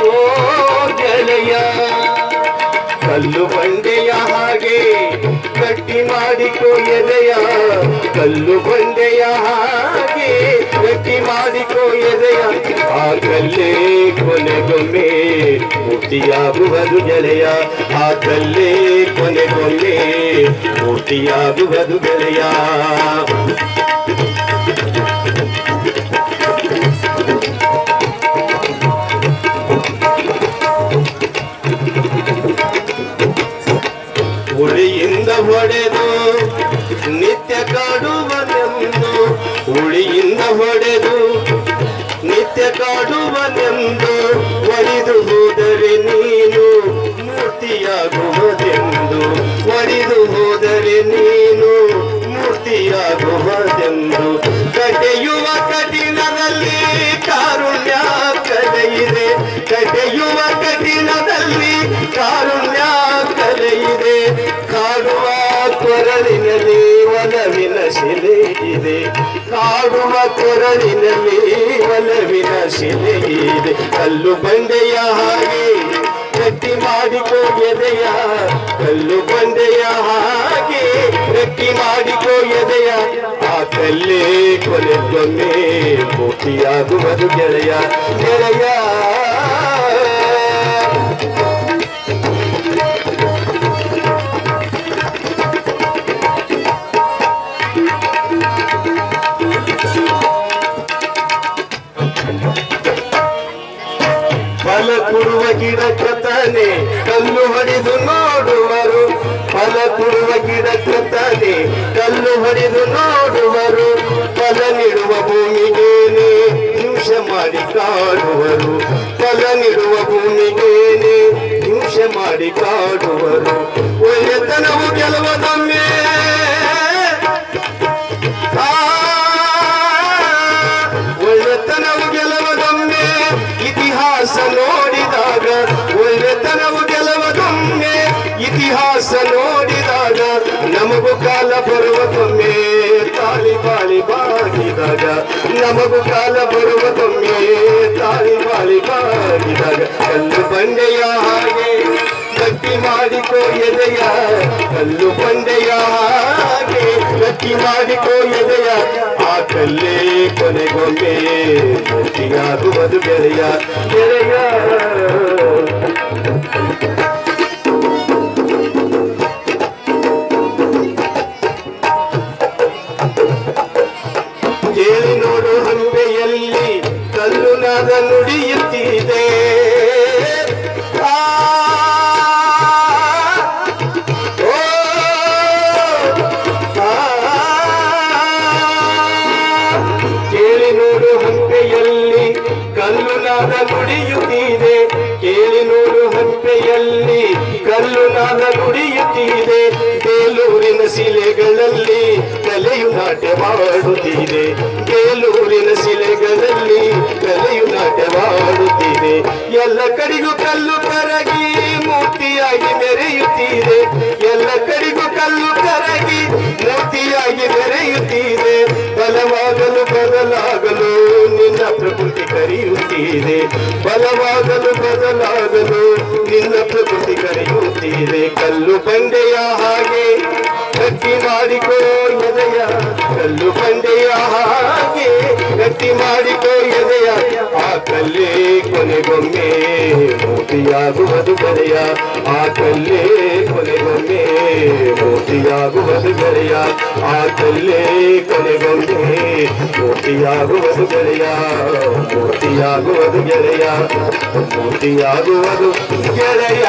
ಓ ಗೆಳೆಯ, ಕಲ್ಲು ಬಂಡೆಯ ಹಾಗೆ ಗಟ್ಟಿ ಮಾಡಿಕೋ ಎದೆಯ, ಕಲ್ಲು ಬಂಡೆಯ ಹಾಗೆ ಗಟ್ಟಿ ಮಾಡಿಕೋ ಎದೆಯ. ಆ ಕಲ್ಲೇ ಕೊನೆಗೊಮ್ಮೆ ಮೂರ್ತಿಯಾಗುವುದು ಗೆಳೆಯ ಆ ಕಲ್ಲೇ ಕೊನೆಗೊಮ್ಮೆ ಮೂರ್ತಿಯಾಗುವುದು ಗೆಳೆಯ. ಉಳಿಯಿಂದ ಹೊಡೆದು ನಿತ್ಯ ಕಾಡುವನೆಂದು ಒಲಿದು ಹೋದರೆ ನೀನು ಮೂರ್ತಿಯಾಗುವುದೆಂದು. ಒಲಿದು ಹೋದರೆ ನೀನು ಮೂರ್ತಿಯಾಗುವುದೆಂದು. ಕಟೆಯುವ ಕಠಿಣದಲ್ಲಿ ಕಾರುಣ್ಯ ಕಲೆಯಿದೆ ಕಟೆಯುವ ಕಠಿಣದಲ್ಲಿ ಕಾರುಣ್ಯ ಕಲೆಯಿದೆ ಕಾಡುವ ಕೊರಳಿನಲ್ಲಿ ಒಲವಿನ ಶಿಲೆ ಇದೆ ಕಾಡುವ ಕೊರಳಿನಲ್ಲಿ ಒಲವಿನ ಶಿಲೆ ಇದೆ ಕಲ್ಲು ಬಂಡೆಯ ಹಾಗೆ ಗಟ್ಟಿ ಮಾಡಿಕೋ ಎದೆಯ. ಕಲ್ಲು ಬಂಡೆಯ ಹಾಗೆ ಗಟ್ಟಿ ಮಾಡಿಕೋ ಎದೆಯ. ಆ ಕಲ್ಲೇ ಕೊನೆಗೊಮ್ಮೆ ಪೂರ್ತಿಯಾಗುವುದು ಗೆಳೆಯ. ಗೆಳೆಯ ಕೊಡುವ ಗಿಡಕ್ಕೆ ತಾನೆ ಕಲ್ಲು ಹೊಡೆದು ನೋಡುವರು. ಫಲ ಕೊಡುವ ಗಿಡಕ್ಕೆ ತಾನೆ ಕಲ್ಲು ಹೊಡೆದು ನೋಡುವರು. ಫಲ ನೀಡುವ ಭೂಮಿಗೇನೆ, ಹಿಂಸ ಮಾಡಿ ಕಾಡುವರು. ಫಲ ನೀಡುವ ಭೂಮಿಗೇನೆ, ಹಿಂಸೆ ಮಾಡಿ ಕಾಡುವರು. ಒಳ್ಳೆತನವು ಗೆಲುವುದೊಮ್ಮೆ ಇತಿಹಾಸ ನೋಡಿದಾಗ ನಮಗೂ ಕಾಲ ಬರುವುದೊಮ್ಮೆ ತಾಳಿ ಬಾಳಿ ಬಾಗಿದಾಗ ನಮಗೂ ಕಾಲ ಬರುವುದೊಮ್ಮೆ ತಾಳಿ ಬಾಳಿ ಬಾಗಿದಾಗ ಕಲ್ಲು ಬಂಡೆಯ ಹಾಗೆ ಗಟ್ಟಿ ಮಾಡಿಕೋ ಎದೆಯ. ಕಲ್ಲು ಬಂಡೆಯ ಹಾಗೆ ಗಟ್ಟಿ ಮಾಡಿಕೋ ಎದೆಯ. ಆ ಕಲ್ಲೇ ಕೊನೆಗೊಮ್ಮೆ ಗಟ್ಟಿಯಾಗುವುದು ನಾದ ನುಡಿಯುತ್ತಿದೆ. ಕೇಳಿ ನೋಡು ಹಂಪೆಯಲ್ಲಿ ಕಲ್ಲು ನಾದ ನುಡಿಯುತ್ತಿದೆ. ಬೇಲೂರಿನ ಶಿಲೆಗಳಲ್ಲಿ ಕಲೆಯು ನಾಟ್ಯ ಮಾಡುತ್ತಿದೆ. ಬೇಲೂರಿನ ಶಿಲೆಗಳಲ್ಲಿ ಕಲೆಯು ನಾಟ್ಯ ಮಾಡುತ್ತಿದೆ. ಎಲ್ಲ ಕಡೆಗೂ ಕಲ್ಲು ಕರಗಿ ಮೂರ್ತಿಯಾಗಿ ಮೆರೆಯುತ್ತಿದೆ. ಎಲ್ಲ ಕಡೆಗೂ ಕಲ್ಲು ಕರಗಿ ಮೂರ್ತಿಯಾಗಿ ಮೆರೆಯುತ್ತಿದೆ. ಬಲವಾಗಲು ಬದಲಾಗಲು ಪ್ರಕೃತಿ ಕರೆಯುತ್ತಿದೆ ಬಲವಾಗಲು ಬದಲಾಗಲು ನಿನ್ನ ಪ್ರಕೃತಿ ಕರೆಯುತ್ತೀರೆ. ಕಲ್ಲು ಬಂಡೆಯ ಹಾಗೆ ಗಟ್ಟಿ ಮಾಡಿಕೋ ಎದೆಯ, ಕಲ್ಲು ಬಂಡೆಯ ಹಾಗೆ ಗಟ್ಟಿ ಮಾಡಿಕೋ ಎದೆಯ. ಆ ಕಲ್ಲೇ ಕೊನೆಗೊಮ್ಮೆ ಮೂರ್ತಿಯಾಗುವುದು ಗೆಳೆಯ ಆ ಕಲ್ಲೇ ಕೊನೆಗೊಮ್ಮೆ ಮೂರ್ತಿಯಾಗುವುದು ಗೆಳೆಯ ಆ ಕಲ್ಲೇ ಕೊನೆಗೊಮ್ಮೆ ಮೂರ್ತಿಯಾಗುವುದು ಗೆಳೆಯ ಮೂರ್ತಿಯಾಗುವುದು ಗೆಳೆಯ ಮೂರ್ತಿಯಾಗುವುದು ಗೆಳೆಯ